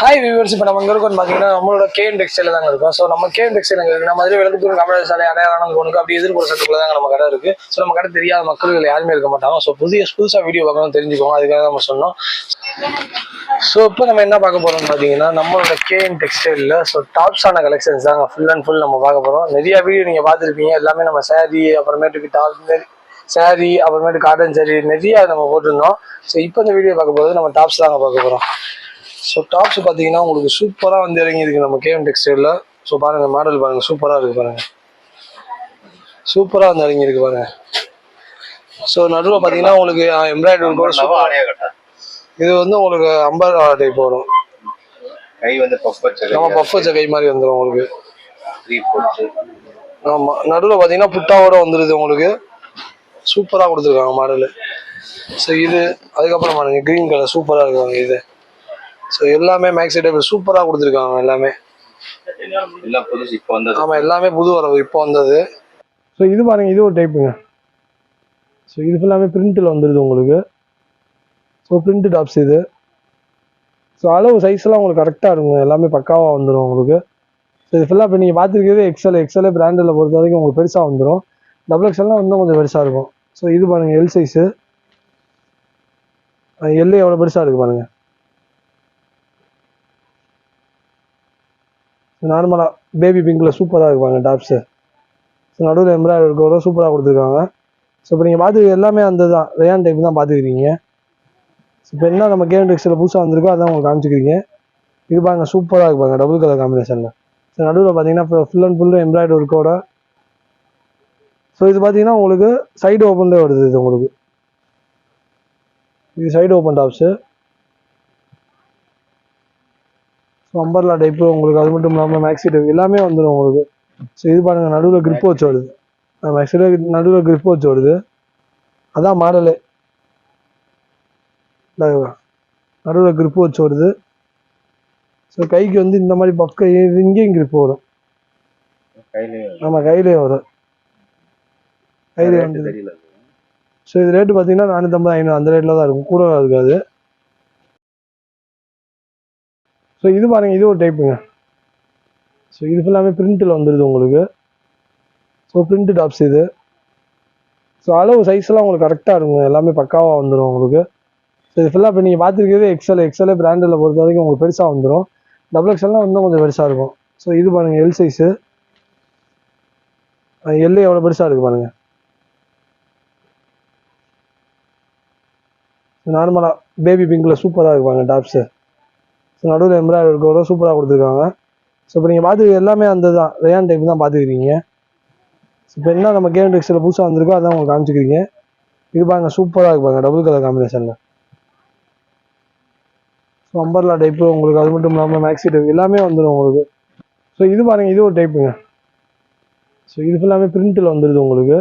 Hi viewers இப்போ நம்ம இருக்கோம் பார்த்தீங்கன்னா நம்மளோட கேஎன் டெக்ஸ்டைல தாங்க இருக்கும். ஸோ நம்ம கேஎம் டெக்ஸ்டைல் எங்கே இருக்கு நம்ம மதுரை விளக்குத்தூர் சாலை அடையாளம் ஒன்று அப்படி எதிர்ப்புற சட்டத்தில் தாங்க நம்ம கடை இருக்கு. ஸோ நம்ம கடை தெரியாத மக்கள் யாருமே இருக்க மாட்டாங்க. ஸோ புதிய புதுசாக வீடியோ பார்க்கணும் தெரிஞ்சுக்கோங்க. அதுக்காக நம்ம சொன்னோம். ஸோ இப்போ நம்ம என்ன பார்க்க போறோம்னு பார்த்தீங்கன்னா நம்மளோட கேஎன் டெக்ஸ்டைலில் ஸோ டாப்ஸான கலெக்ஷன்ஸ் தாங்க ஃபுல் அண்ட் ஃபுல் நம்ம பார்க்க போகிறோம் நிறைய வீடியோ நீங்கள் பார்த்துருப்பீங்க. எல்லாமே நம்ம சேரீ அப்புறமேட்டுக்கு டாப் சேரீ அப்புறமேட்டு காட்டன் saree நிறைய நம்ம போட்டிருந்தோம். ஸோ இப்போ இந்த வீடியோ பார்க்க போகிறது நம்ம டாப்ஸ் தாங்க பார்க்க போகிறோம் ஸோ டாப்ஸ் பார்த்தீங்கன்னா உங்களுக்கு சூப்பராக வந்து இறங்கி இருக்கு நம்ம கேஎம் டெக்ஸ்டைலில் ஸோ பாருங்கள் மாடல் பாருங்கள் சூப்பராக இருக்கு பாருங்கள் சூப்பராக வந்து இறங்கி இருக்கு பாருங்க. ஸோ நடுவில் பார்த்தீங்கன்னா உங்களுக்கு எம்ப்ராய்டரி கூட சூப்பர் இது வந்து உங்களுக்கு அம்பர் டைப் வரும் கை வந்து பஃப் வச்சது நம்ம பஃப் வச்ச கை மாதிரி வந்துடும் உங்களுக்கு. ஆமாம் நடுவில் பார்த்தீங்கன்னா புட்டாவோட வந்துடுது உங்களுக்கு. சூப்பராக கொடுத்துருக்காங்க மாடலு ஸோ இது அதுக்கப்புறம் பாருங்க க்ரீன் கலர் சூப்பராக இருக்காங்க இது. ஸோ எல்லாமே மேக்ஸி டைப் சூப்பராக கொடுத்துருக்காங்க எல்லாமே. எல்லாம் புதுசு இப்போ வந்தது. ஆமாம் எல்லாமே புது வரவு இப்போ வந்தது. ஸோ இது பாருங்க இது ஒரு டைப்புங்க ஸோ இது ஃபுல்லாமே பிரிண்டில் வந்துடுது உங்களுக்கு. ஸோ பிரிண்ட் டாப்ஸ் இது. ஸோ அளவு சைஸ்லாம் உங்களுக்கு கரெக்டாக இருக்குங்க. எல்லாமே பக்காவாக வந்துடும் உங்களுக்கு. ஸோ இது ஃபுல்லாக இப்போ நீங்கள் பார்த்துருக்கிறது எக்ஸல் எக்ஸல் பிராண்டில் பொறுத்த வரைக்கும் உங்களுக்கு பெருசாக வந்துடும் டபுள் எக்ஸல்லாம் இன்னும் கொஞ்சம் பெருசாக இருக்கும். ஸோ இது பாருங்க எல் சைஸு எல் எவ்வளோ பெருசாக இருக்குது பாருங்க. நார்மலாக பேபி பிங்க்கில் சூப்பராக இருப்பாங்க டாப்ஸு ஸோ நடுவில் எம்ப்ராய்டரி கூட சூப்பராக கொடுத்துருக்காங்க. ஸோ இப்போ நீங்கள் பார்த்து எல்லாமே அந்த தான் ரேயான் டைப் தான் பார்த்துக்கிறீங்க. ஸோ இப்போ என்ன நம்ம கேம் டெக்ஸில் புதுசாக வந்திருக்கோ அதான் உங்களுக்கு காமிச்சிக்கிறீங்க. இது பாருங்க சூப்பராக இருப்பாங்க டபுள் கலர் காம்பினேஷனில் ஸோ நடுவில் பார்த்தீங்கன்னா ஃபுல் அண்ட் ஃபுல்லு எம்ப்ராய்டரி ஒர்க்கோட ஸோ இது பார்த்தீங்கன்னா உங்களுக்கு சைடு ஓப்பன்லேயே வருது இது உங்களுக்கு. இது side open tops so umbrella type உங்களுக்கு அது மட்டும் இல்லாமல் மேக்ஸி டைப் எல்லாமே வந்துடும் உங்களுக்கு. ஸோ இது பாருங்கள் நடுவில் grip வச்சு வருது மேக்ஸில் நடுவில் grip வச்சு வருது அதான் மாடலு நடுவில் grip வச்சு வருது ஸோ கைக்கு வந்து இந்த மாதிரி கை இங்கேயும் grip வரும். நம்ம கையிலே வரும். கையிலே வந்து ஸோ இது ரேட்டு பார்த்தீங்கன்னா நானூற்றம்பது ஐநூறு அந்த ரேட்டில் தான் இருக்கும். கூட இருக்காது ஸோ இது பாருங்க இது ஒரு டைப்புங்க ஸோ இது ஃபுல்லாமே பிரிண்டில் வந்துடுது உங்களுக்கு. ஸோ பிரிண்ட் டாப்ஸ் இது. ஸோ அளவு சைஸ்லாம் உங்களுக்கு கரெக்டாக இருக்குங்க. எல்லாமே பக்காவாக வந்துடும் உங்களுக்கு. ஸோ இது ஃபுல்லாக இப்போ நீங்கள் பார்த்துருக்கிறது எக்ஸல் எக்ஸல் பிராண்டில் பொறுத்த வரைக்கும் உங்களுக்கு பெருசாக வந்துடும் டபுள் எக்ஸல்லாம் இன்னும் கொஞ்சம் பெருசாக இருக்கும். ஸோ இது பாருங்கள் எல் சைஸு எல்லு எவ்வளோ பெருசாக இருக்குது பாருங்கள் நார்மலாக பேபி பிங்க்கில் சூப்பராக இருப்பாங்க டாப்ஸு நடுவில் எம்ப்ராய்டர் கூட சூப்பராக கொடுத்துருக்காங்க. ஸோ இப்போ நீங்கள் பார்த்து எல்லாமே அந்த தான் ரேயான் டைப் தான் பார்த்துக்கிறீங்க ஸோ இப்போ என்ன நம்ம கேம் டெக்ஸில் புதுசாக வந்திருக்கோ அதான் உங்களுக்கு காமிச்சிக்கிறீங்க. இது பாருங்க சூப்பராக இருப்பாங்க டபுள் கலர் காம்பினேஷனில் ஸோ அம்பர்லா டைப்பு உங்களுக்கு அது மட்டும் இல்லாமல் மேக்ஸி டைப் எல்லாமே வந்துடும் உங்களுக்கு. ஸோ இது பாருங்கள் இது ஒரு டைப்புங்க ஸோ இது ஃபுல்லாமே பிரிண்டில் வந்துடுது உங்களுக்கு.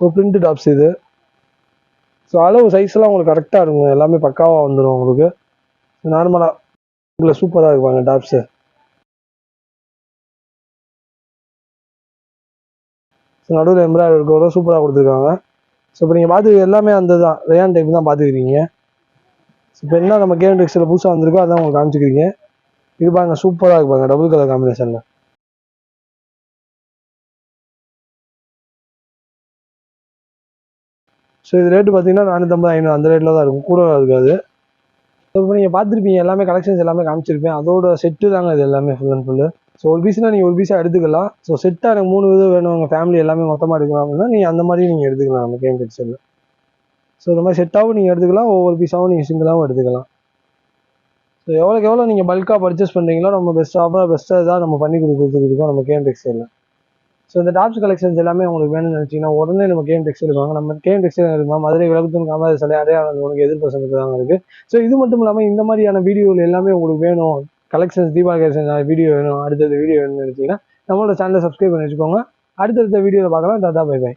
ஸோ பிரிண்ட் டாப்ஸ் இது. ஸோ அளவு சைஸ்லாம் உங்களுக்கு கரெக்டாக இருக்குங்க. எல்லாமே பக்காவாக வந்துடும் உங்களுக்கு. நார்மலாக சூப்பராக இருப்பாங்க டாப்ஸு ஸோ நடுவில் எம்ப்ராய்டரி கூட சூப்பராக கொடுத்துருக்காங்க. ஸோ இப்போ நீங்கள் பார்த்து எல்லாமே அந்த தான் ரேயான் டைப் தான் பார்த்துக்கிறீங்க ஸோ இப்போ என்ன நம்ம கேம் டெக்ஸில் புதுசாக வந்திருக்கோ அதான் உங்களுக்கு காமிச்சிக்கிறீங்க. இது பாருங்க சூப்பராக இருப்பாங்க டபுள் கலர் காம்பினேஷனில் ஸோ இது ரேட்டு பார்த்தீங்கன்னா நானூற்றம்பது ஐநூறு அந்த ரேட்டில் தான் இருக்கும். கூட இருக்காது. ஸோ இப்போ நீங்கள் பார்த்துருப்பீங்க எல்லாமே கலெக்ஷன்ஸ் எல்லாமே காமிச்சிருப்பேன். அதோட செட்டு தாங்க இது எல்லாமே ஃபுல் அண்ட் ஃபுல்லு ஸோ ஒரு பீஸ்னால் நீங்கள் ஒரு பீஸாக எடுத்துக்கலாம். ஸோ செட்டாக எனக்கு மூணு இது வேணும் உங்கள் ஃபேமிலி எல்லாமே மொத்தமாக எடுக்கலாம் அப்படின்னா நீங்கள் அந்த மாதிரி நீங்கள் எடுத்துக்கலாம் நம்ம கேம் டெக்ஸ்டைலில் ஸோ இந்த மாதிரி செட்டாகவும் நீங்கள் எடுத்துக்கலாம் ஒவ்வொரு பீஸாகவும் நீங்கள் சிங்கிளாகவும் எடுத்துக்கலாம். ஸோ எவ்வளோக்கு எவ்வளோ நீங்கள் பல்காக பர்ச்சேஸ் பண்ணுறீங்களோ நம்ம பெஸ்ட் ஆஃபராக பெஸ்ட்டாக இதாக நம்ம பண்ணி கொடுக்குறதுக்கு இருக்கோம் நம்ம கேம் டெக்ஸ்டைலில் ஸோ இந்த டாப்ஸ் கலெக்ஷன்ஸ் எல்லாமே உங்களுக்கு வேணும்னு நினச்சிங்கன்னா உடனே நம்ம கேம் டெக்ஸ்டைல் வாங்க. நம்ம கேம் டெக்ஸ்டைல் இருக்குமா மதுரை விளக்குத்தூர் காமராஜர் சிலை அடையாளம் உங்களுக்கு எதிர்ப்பு தாங்க இருக்குது ஸோ இது மட்டும் இல்லாமல் இந்த மாதிரியான வீடியோவில் எல்லாமே உங்களுக்கு வேணும். கலெக்ஷன்ஸ் தீபாவளி கலெக்ஷன் வீடியோ வேணும். அடுத்தது வீடியோ வேணும்னு நினச்சிங்கன்னா நம்மளோட சேனலை சப்ஸ்கிரைப் பண்ணி வச்சுக்கோங்க. அடுத்தடுத்த வீடியோவில் பார்க்கலாம். Tata bye bye.